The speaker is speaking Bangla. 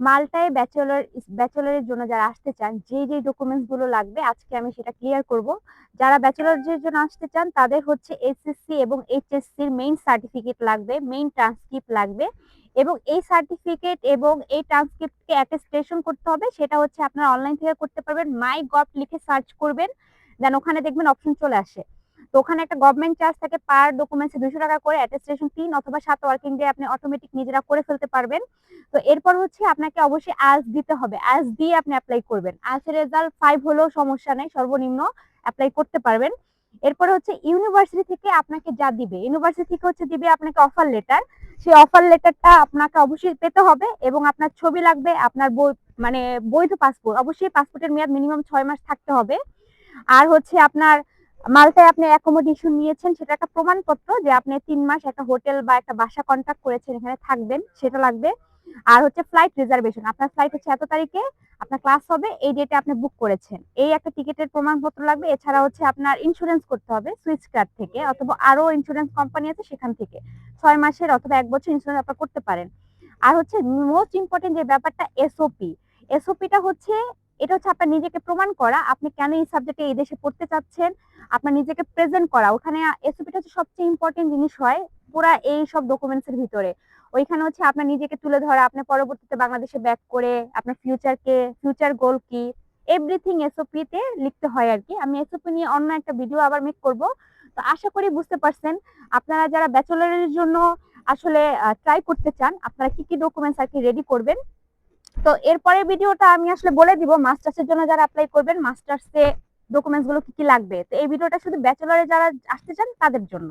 মাল্টায় ব্যাচেলর ব্যাচেলরের জন্য যারা আসতে চান যে যে ডকুমেন্টসগুলো লাগবে, আজকে আমি সেটা ক্লিয়ার করব। যারা ব্যাচেলরের জন্য আসতে চান, তাদের হচ্ছে এসএসসি এবং এইচএসসি এর মেইন সার্টিফিকেট লাগবে মেইন ট্রান্সক্রিপ্ট লাগবে এবং এই সার্টিফিকেট এবং এই ট্রান্সক্রিপ্টকে অ্যাটেস্টেশন করতে হবে, সেটা হচ্ছে আপনারা অনলাইন থেকে করতে পারবেন। মাই গভ লিখে সার্চ করবেন দেন ওখানে দেখবেন অপশন চলে আসে। তো ওখানে একটা গভর্নমেন্ট চার্জ থাকে পার ডকুমেন্টসে দুশো টাকা করে অ্যাটেস্টেশন তিন অথবা সাত ওয়ার্কিং ডে আপনি অটোমেটিক নিজেরা করে ফেলতে পারবেন। তো এরপর হচ্ছে আপনাকে অবশ্যই আজ দিতে হবে। আজ দিয়ে আপনি অ্যাপ্লাই করবেন। আজের রেজাল্ট ফাইভ হলেও সমস্যা নেই, সর্বনিম্ন অ্যাপ্লাই করতে পারবেন। এরপরে হচ্ছে ইউনিভার্সিটি থেকে আপনাকে যা দিবে ইউনিভার্সিটি থেকে হচ্ছে দিবে আপনাকে অফার লেটার সেই অফার লেটারটা আপনাকে অবশ্যই পেতে হবে এবং আপনার ছবি লাগবে, আপনার মানে বৈধ পাসপোর্ট অবশ্যই পাসপোর্টের মেয়াদ মিনিমাম ছয় মাস থাকতে হবে। আর হচ্ছে আপনার মালটায় আপনি অ্যাকোমোডেশন নিয়েছেন, সেটা একটা প্রমাণপত্র যে আপনি তিন মাস একটা হোটেল বা একটা বাসা কন্ট্যাক্ট করেছেন, এখানে থাকবেন, সেটা লাগবে। আর হচ্ছে ফ্লাইট রিজার্ভেশন আপনার ফ্লাইট হচ্ছে এত তারিখে আপনার ক্লাস হবে, এই ডেটে আপনি বুক করেছেন। এই একটা টিকিটের প্রমাণপত্র লাগবে, এছাড়া হচ্ছে আপনার ইন্স্যুরেন্স করতে হবে সুইচ কার্ড থেকে অথবা আরও ইন্স্যুরেন্স কোম্পানি আছে সেখান থেকে। ছয় মাসের অথবা এক বছর ইন্স্যুরেন্স আপনার করতে পারেন। আর হচ্ছে মোস্ট ইম্পর্টেন্ট যে ব্যাপারটা এসওপি এসওপিটা হচ্ছে, এটা হচ্ছে আপনার নিজেকে প্রমাণ করা, আপনি কেন এই সাবজেক্টে এই দেশে পড়তে চাচ্ছেন, আপনার নিজেকে প্রেজেন্ট করা। ওখানে এসওপিটা হচ্ছে সবচেয়ে ইম্পর্টেন্ট জিনিস হয় পুরা এই সব ডকুমেন্টস এর ভিতরে। ওইখানে হচ্ছে আপনার নিজেকে তুলে ধরা, আপনি পরবর্তীতে বাংলাদেশে ব্যাক করে আপনার ফিউচারকে ফিউচার গোল কি এভরিথিং এসওপি তে লিখতে হয় আর কি আমি এসওপি নিয়ে অন্য একটা ভিডিও আবার মেক করব। তো আশা করি বুঝতে পারছেন, আপনারা যারা ব্যাচেলরের জন্য আসলে ট্রাই করতে চান, আপনারা কি কি ডকুমেন্টস আর কি রেডি করবেন? তো এরপরের ভিডিওটা আমি আসলে বলে দিব মাস্টার্সের জন্য যারা অ্যাপ্লাই করবেন মাস্টার্সে ডকুমেন্টসগুলো কি কি লাগবে? তো এই ভিডিওটা শুধু ব্যাচেলরে যারা আসতে চান, তাদের জন্য।